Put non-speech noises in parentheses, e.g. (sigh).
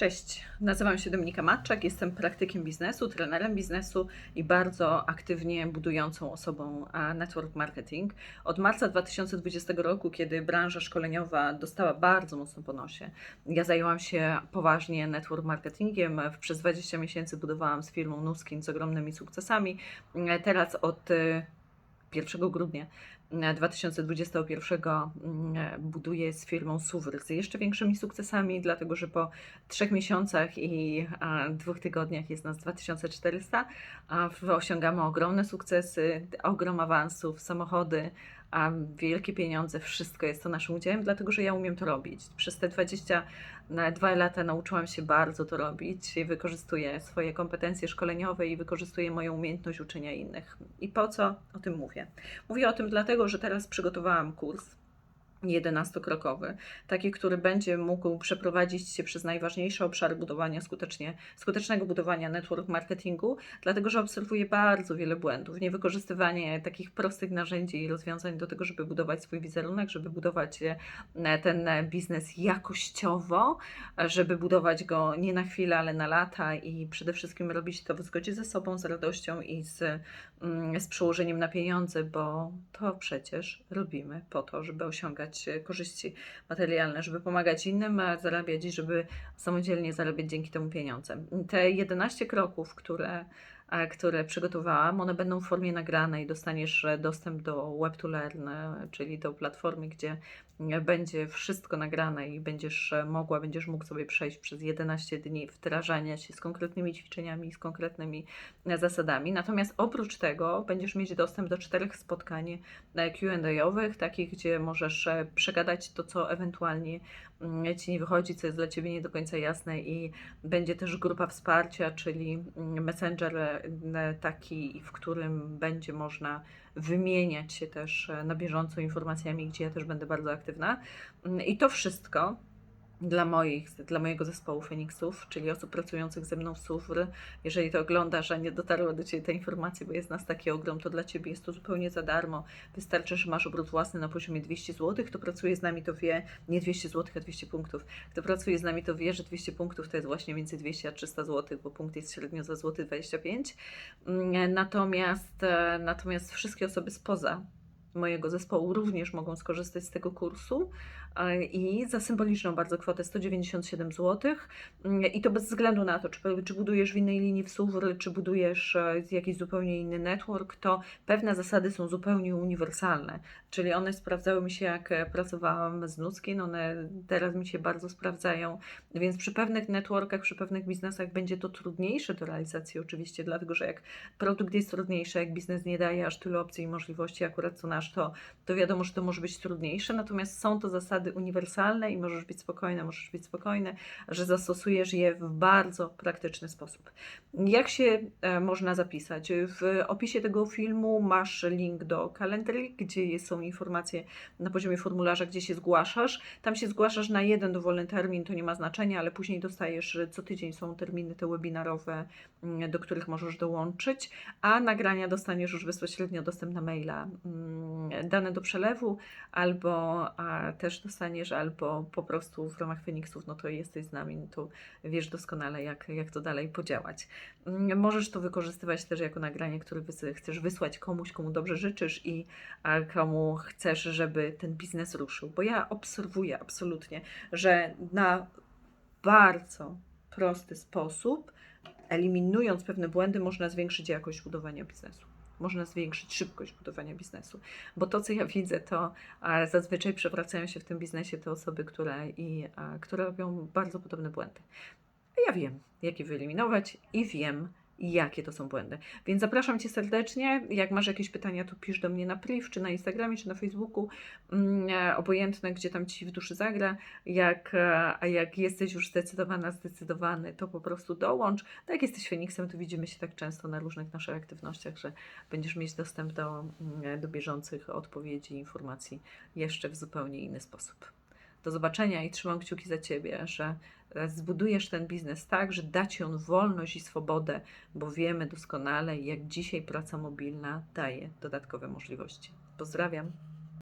Cześć, nazywam się Dominika Matczak, jestem praktykiem biznesu, trenerem biznesu i bardzo aktywnie budującą osobą network marketing. Od marca 2020 roku, kiedy branża szkoleniowa dostała bardzo mocno po nosie, ja zajęłam się poważnie network marketingiem. Przez 20 miesięcy budowałam z firmą Nuskin z ogromnymi sukcesami. Teraz od y, 1 grudnia 2021 mm, buduję z firmą Suwr z jeszcze większymi sukcesami, dlatego że po trzech miesiącach i dwóch tygodniach jest nas 2400, a w- osiągamy ogromne sukcesy, ogrom awansów, samochody, a wielkie pieniądze, wszystko jest to naszym udziałem, dlatego że ja umiem to robić. Przez te 22 lata nauczyłam się bardzo to robić i wykorzystuję swoje kompetencje szkoleniowe i wykorzystuję moją umiejętność uczenia innych. I po co o tym mówię? Mówię o tym dlatego, że teraz przygotowałam kurs 11-krokowy, taki, który będzie mógł przeprowadzić się przez najważniejsze obszary budowania skutecznie, skutecznego budowania network marketingu, dlatego że obserwuję bardzo wiele błędów. Niewykorzystywanie takich prostych narzędzi i rozwiązań do tego, żeby budować swój wizerunek, żeby budować e, ten biznes jakościowo, żeby budować go nie na chwilę, ale na lata i przede wszystkim robić to w zgodzie ze sobą, z radością i z, mm, z przełożeniem na pieniądze, bo to przecież robimy po to, żeby osiągać e, korzyści materialne, żeby pomagać innym, a zarabiać żeby samodzielnie zarabiać dzięki temu pieniądze. Te 11 kroków, które, które przygotowałam, one będą w formie nagranej. Dostaniesz e, dostęp do Web2Learn, e, czyli do platformy, gdzie będzie wszystko nagrane i będziesz e, mogła, będziesz mógł sobie przejść przez 11 dni wdrażania się z konkretnymi ćwiczeniami, z konkretnymi e, zasadami. Natomiast oprócz tego będziesz mieć dostęp do czterech spotkań e, Q&A-owych, takich, gdzie możesz przegadać to, co ewentualnie Ci nie wychodzi, co jest dla Ciebie nie do końca jasne i będzie też grupa wsparcia, czyli mm, messenger e, taki, w którym będzie można wymieniać się też e, na bieżąco informacjami, gdzie ja też będę bardzo aktywna. Mm, I to wszystko dla moich, dla mojego zespołu Feniksów, czyli osób pracujących ze mną w SUFR. Jeżeli to oglądasz, a nie dotarła do Ciebie ta informacja, bo jest nas taki ogrom, to dla Ciebie jest to zupełnie za darmo. Wystarczy, że masz obrót własny na poziomie 200 zł. Kto pracuje z nami, to wie, nie 200 zł, a 200 punktów. Kto pracuje z nami, to wie, że 200 punktów to jest właśnie między 200 a 300 zł, bo punkt jest średnio za złoty 25. Mm, Natomiast, e, natomiast wszystkie osoby spoza mojego zespołu również mogą skorzystać z tego kursu e, i za symboliczną bardzo kwotę 197 zł. Mm, I to bez względu na to, czy, czy budujesz w innej linii w SUWR, czy budujesz e, jakiś zupełnie inny network, to pewne zasady są zupełnie uniwersalne. Czyli one sprawdzały mi się, jak e, pracowałam z Nuskin, one teraz mi się bardzo sprawdzają. Więc przy pewnych networkach, przy pewnych biznesach będzie to trudniejsze do realizacji, oczywiście, dlatego że jak produkt jest trudniejszy, jak biznes nie daje aż tylu opcji i możliwości, akurat co nasz, to, to wiadomo, że to może być trudniejsze. Natomiast są to zasady uniwersalne i możesz być spokojna, możesz być spokojny, że zastosujesz je w bardzo praktyczny sposób. Jak się e, można zapisać? W opisie tego filmu masz link do Calendly, gdzie są informacje na poziomie formularza, gdzie się zgłaszasz. Tam się zgłaszasz na jeden dowolny termin, to nie ma znaczenia, ale później dostajesz, co tydzień są terminy te webinarowe, mm, do których możesz dołączyć, a nagrania dostaniesz już bezpośrednio dostęp na maila, mm, dane do przelewu, albo też dostaniesz, albo po prostu w ramach Feniksów, no to jesteś z nami, no to wiesz doskonale, jak, jak to dalej podziałać. Mm, Możesz to wykorzystywać też jako nagranie, które chcesz wysłać komuś, komu dobrze życzysz i komu chcesz, żeby ten biznes ruszył. Bo ja obserwuję absolutnie, że na bardzo prosty sposób, eliminując pewne błędy, można zwiększyć jakość budowania biznesu. Można zwiększyć szybkość budowania biznesu. Bo to, co ja (laughs) widzę, to zazwyczaj przewracają się w tym biznesie te osoby, które, i, które robią bardzo podobne błędy. Ja wiem, jak je wyeliminować i wiem, jakie to są błędy. Więc zapraszam Cię serdecznie. Jak masz jakieś pytania, to pisz do mnie na priv, czy na Instagramie, czy na Facebooku. Mm, e, Obojętne, gdzie tam Ci w duszy zagra. Jak, e, a jak jesteś już zdecydowana, zdecydowany, to po prostu dołącz. Tak jak jesteś Feniksem, to widzimy się tak często na różnych naszych aktywnościach, że będziesz mieć dostęp do, mm, do bieżących odpowiedzi, informacji jeszcze w zupełnie inny sposób. Do zobaczenia i trzymam kciuki za Ciebie, że e, zbudujesz ten biznes tak, że da Ci on wolność i swobodę, bo wiemy doskonale, jak dzisiaj praca mobilna daje dodatkowe możliwości. Pozdrawiam.